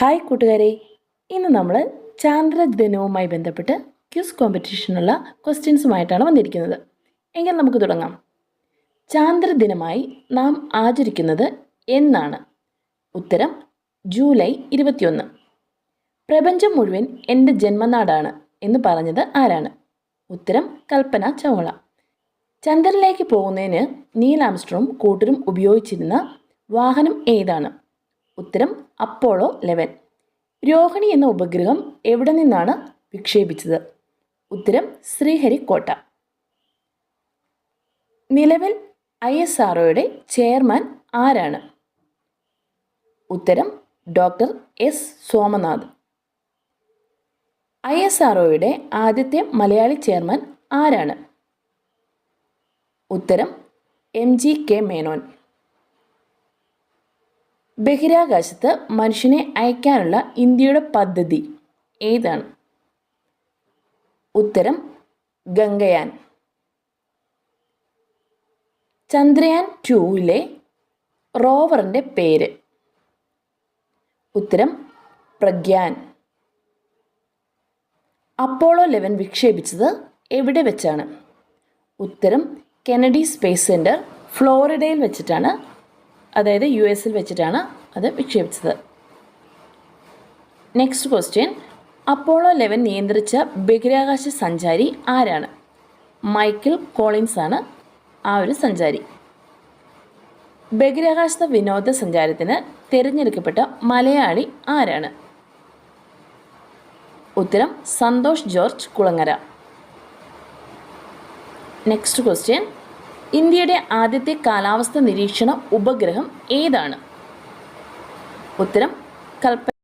Hi കൂട്ടുകാരെ. ഇന്ന് നമ്മൾ ചാന്ദ്രദിനവുമായി ബന്ധപ്പെട്ട് ക്യൂസ് കോമ്പറ്റീഷനുള്ള ക്വസ്റ്റ്യൻസുമായിട്ടാണ് വന്നിരിക്കുന്നത്. എങ്കിൽ നമുക്ക് തുടങ്ങാം. ചാന്ദ്രദിനമായി നാം ആചരിക്കുന്നത് എന്നാണ്. ഉത്തരം ജൂലൈ ഇരുപത്തിയൊന്ന്. പ്രപഞ്ചം മുഴുവൻ എന്റെ ജന്മനാടാണ് എന്ന് പറഞ്ഞത് ആരാണ്? ഉത്തരം കൽപ്പന ചൗള. ചന്ദ്രനിലേക്ക് പോകുന്നതിന് നീൽ ആംസ്ട്രോം കൂട്ടരും ഉപയോഗിച്ചിരുന്ന വാഹനം ഏതാണ്? ഉത്തരം അപ്പോളോ ലെവൻ. രോഹിണി എന്ന ഉപഗ്രഹം എവിടെ നിന്നാണ് വിക്ഷേപിച്ചത്? ഉത്തരം ശ്രീഹരിക്കോട്ട. നിലവിൽ ഐ എസ് ആർഒയുടെ ചെയർമാൻ ആരാണ്? ഉത്തരം doctor S Somanath. I S ആർഒയുടെ ആദ്യത്തെ മലയാളി ചെയർമാൻ ആരാണ്? ഉത്തരം എം ജി കെ മേനോൻ. ബഹിരാകാശത്ത് മനുഷ്യനെ അയക്കാനുള്ള ഇന്ത്യയുടെ പദ്ധതി ഏതാണ്? ഉത്തരം ഗംഗയാൻ. ചന്ദ്രയാൻ ടൂവിലെ റോവറിന്റെ പേര്. ഉത്തരം പ്രഗ്യാൻ. അപ്പോളോ ലെവൻ വിക്ഷേപിച്ചത് എവിടെ വെച്ചാണ്? ഉത്തരം കെനഡി സ്പേസ് സെന്റർ ഫ്ലോറിഡയിൽ വെച്ചിട്ടാണ് അതായത് യു എസിൽ വെച്ചിട്ടാണ് അത് വിക്ഷേപിച്ചത്. നെക്സ്റ്റ് ക്വസ്റ്റ്യൻ അപ്പോളോ ലെവൻ നിയന്ത്രിച്ച ബഹിരാകാശ സഞ്ചാരി ആരാണ്? മൈക്കിൾ കോളിൻസ് ആണ് ആ ഒരു സഞ്ചാരി. ബഹിരാകാശ വിനോദസഞ്ചാരത്തിന് തിരഞ്ഞെടുക്കപ്പെട്ട മലയാളി ആരാണ്? ഉത്തരം Santhosh George Kulangara. Next question ഇന്ത്യയുടെ ആദ്യത്തെ കാലാവസ്ഥ നിരീക്ഷണ ഉപഗ്രഹം ഏതാണ്? ഉത്തരം കൽപ്പ